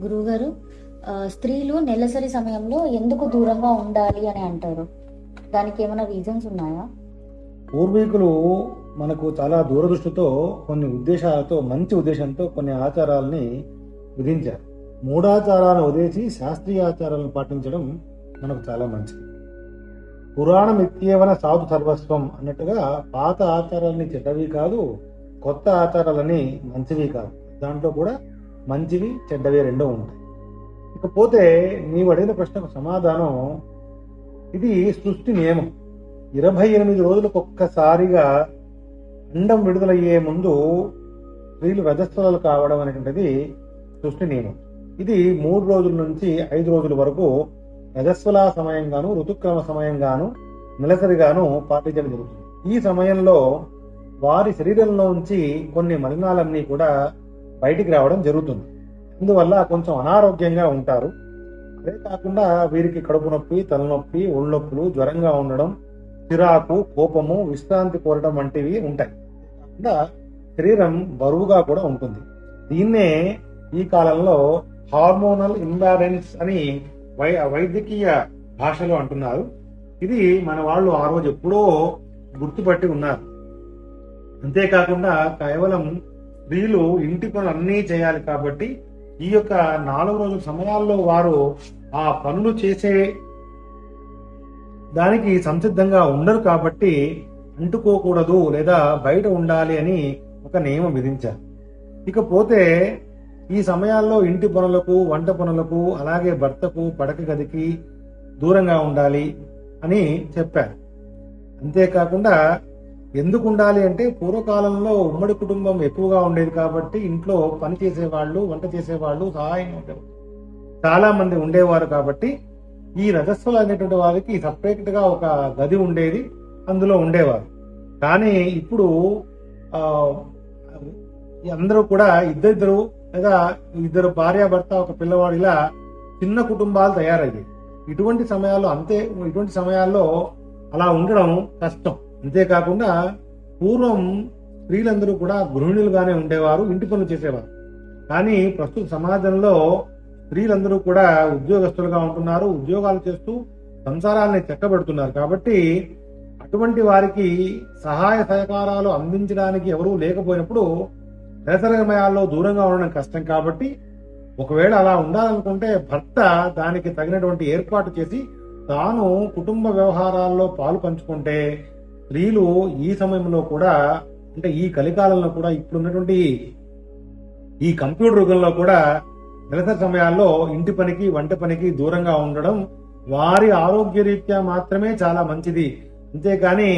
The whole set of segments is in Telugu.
గురువుగారు స్త్రీలు నెలసరి సమయంలో ఎందుకు దూరంగా ఉండాలి అని అంటారు? దానికి ఏమైనా రీజన్స్ ఉన్నాయా? పూర్వీకులు మనకు చాలా దూరదృష్టితో కొన్ని ఉద్దేశాలతో మంచి ఉద్దేశంతో కొన్ని ఆచారాలని విధించారు. మూఢాచారాలను వదిలేసి శాస్త్రీయ ఆచారాలను పాటించడం మనకు చాలా మంచిది. పురాణం ఇత్యేవన సాధు సర్వస్వం అన్నట్టుగా పాత ఆచారాలని చెడ్డవి కాదు కొత్త ఆచారాలని మంచివి కాదు. దాంట్లో కూడా మంచివి చెడ్డవి రెండో ఉంటాయి. ఇకపోతే నీవు అడిగిన ప్రశ్నకు సమాధానం ఇది సృష్టి నియమం. ఇరవై ఎనిమిది రోజులకు ఒక్కసారిగా అండం విడుదలయ్యే ముందు స్త్రీలు రజస్థలాలు కావడం అనేటువంటిది సృష్టి నియమం. ఇది మూడు రోజుల నుంచి ఐదు రోజుల వరకు రజస్వల సమయంగాను ఋతుక్రమ సమయంగాను నెలసరిగాను పాటించడం జరుగుతుంది. ఈ సమయంలో వారి శరీరంలోంచి కొన్ని మలినాలన్నీ కూడా బయటికి రావడం జరుగుతుంది. అందువల్ల కొంచెం అనారోగ్యంగా ఉంటారు. అదే కాకుండా వీరికి కడుపు నొప్పి తలనొప్పి ఒళ్ళొప్పులు జ్వరంగా ఉండడం చిరాకు కోపము విశ్రాంతి కోరడం వంటివి ఉంటాయి. కాకుండా శరీరం బరువుగా కూడా ఉంటుంది. దీన్నే ఈ కాలంలో హార్మోనల్ ఇంబ్యాలెన్స్ అని వై వైద్యకీయ భాషలో అంటున్నారు. ఇది మన వాళ్ళు ఆ రోజు ఎప్పుడో గుర్తుపట్టి ఉన్నారు. అంతేకాకుండా కేవలం స్త్రీలు ఇంటి పనులు అన్నీ చేయాలి కాబట్టి ఈ యొక్క నాలుగు రోజుల సమయాల్లో వారు ఆ పనులు చేసే దానికి సంసిద్ధంగా ఉండరు కాబట్టి అంటుకోకూడదు లేదా బయట ఉండాలి అని ఒక నియమం విధించారు. ఇకపోతే ఈ సమయాల్లో ఇంటి పనులకు వంట పనులకు అలాగే భర్తకు పడక గదికి దూరంగా ఉండాలి అని చెప్పారు. అంతేకాకుండా ఎందుకు ఉండాలి అంటే పూర్వకాలంలో ఉమ్మడి కుటుంబం ఎక్కువగా ఉండేది కాబట్టి ఇంట్లో పని చేసేవాళ్ళు వంట చేసేవాళ్ళు సహాయంగా ఉండేవారు. చాలా మంది ఉండేవారు కాబట్టి ఈ రజస్వలు అనేటువంటి వారికి సపరేట్గా ఒక గది ఉండేది అందులో ఉండేవారు. కానీ ఇప్పుడు అందరూ కూడా ఇద్దరిద్దరు లేదా ఇద్దరు భార్య భర్త ఒక పిల్లవాడు ఇలా చిన్న కుటుంబాలు తయారయ్యాయి. ఇటువంటి సమయాల్లో అంతే ఇటువంటి సమయాల్లో అలా ఉండడం కష్టం. అంతేకాకుండా పూర్వం స్త్రీలందరూ కూడా గృహిణులుగానే ఉండేవారు ఇంటి పనులు చేసేవారు. కానీ ప్రస్తుత సమాజంలో స్త్రీలందరూ కూడా ఉద్యోగస్తులుగా ఉంటున్నారు ఉద్యోగాలు చేస్తూ సంసారాన్ని చెక్కబెడుతున్నారు. కాబట్టి అటువంటి వారికి సహాయ సహకారాలు అందించడానికి ఎవరూ లేకపోయినప్పుడు సమయాల్లో దూరంగా ఉండడం కష్టం. కాబట్టి ఒకవేళ అలా ఉండాలనుకుంటే భర్త దానికి తగినటువంటి ఏర్పాటు చేసి తాను కుటుంబ వ్యవహారాల్లో పాలు పంచుకుంటే స్త్రీలు ఈ సమయంలో కూడా అంటే ఈ కలికాలంలో కూడా ఇప్పుడు ఉన్నటువంటి ఈ కంప్యూటర్ యుగంలో కూడా నిరసన సమయాల్లో ఇంటి పనికి వంట పనికి దూరంగా ఉండడం వారి ఆరోగ్య రీత్యా మాత్రమే చాలా మంచిది. అంతేకాని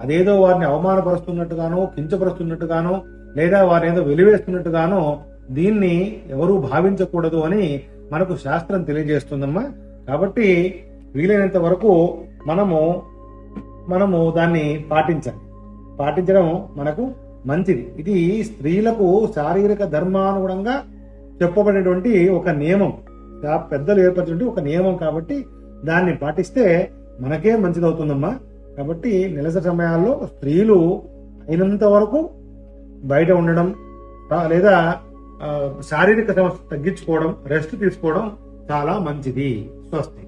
అదేదో వారిని అవమానపరుస్తున్నట్టుగానో కించపరుస్తున్నట్టుగానో లేదా వారిని ఏదో వెలివేస్తున్నట్టుగానో దీన్ని ఎవరూ భావించకూడదు అని మనకు శాస్త్రం తెలియజేస్తుందమ్మా. కాబట్టి వీలైనంత వరకు మనము మనము దాన్ని పాటించాలి పాటించడం మనకు మంచిది. ఇది స్త్రీలకు శారీరక ధర్మానుగుణంగా చెప్పబడినటువంటి ఒక నియమం. పెద్దలు ఏర్పరిచినటువంటి ఒక నియమం కాబట్టి దాన్ని పాటిస్తే మనకే మంచిదవుతుందమ్మా. కాబట్టి నిలస సమయాల్లో స్త్రీలు అయినంత వరకు బయట ఉండడం లేదా శారీరక సమస్య తగ్గించుకోవడం రెస్ట్ తీసుకోవడం చాలా మంచిది. స్వస్తి.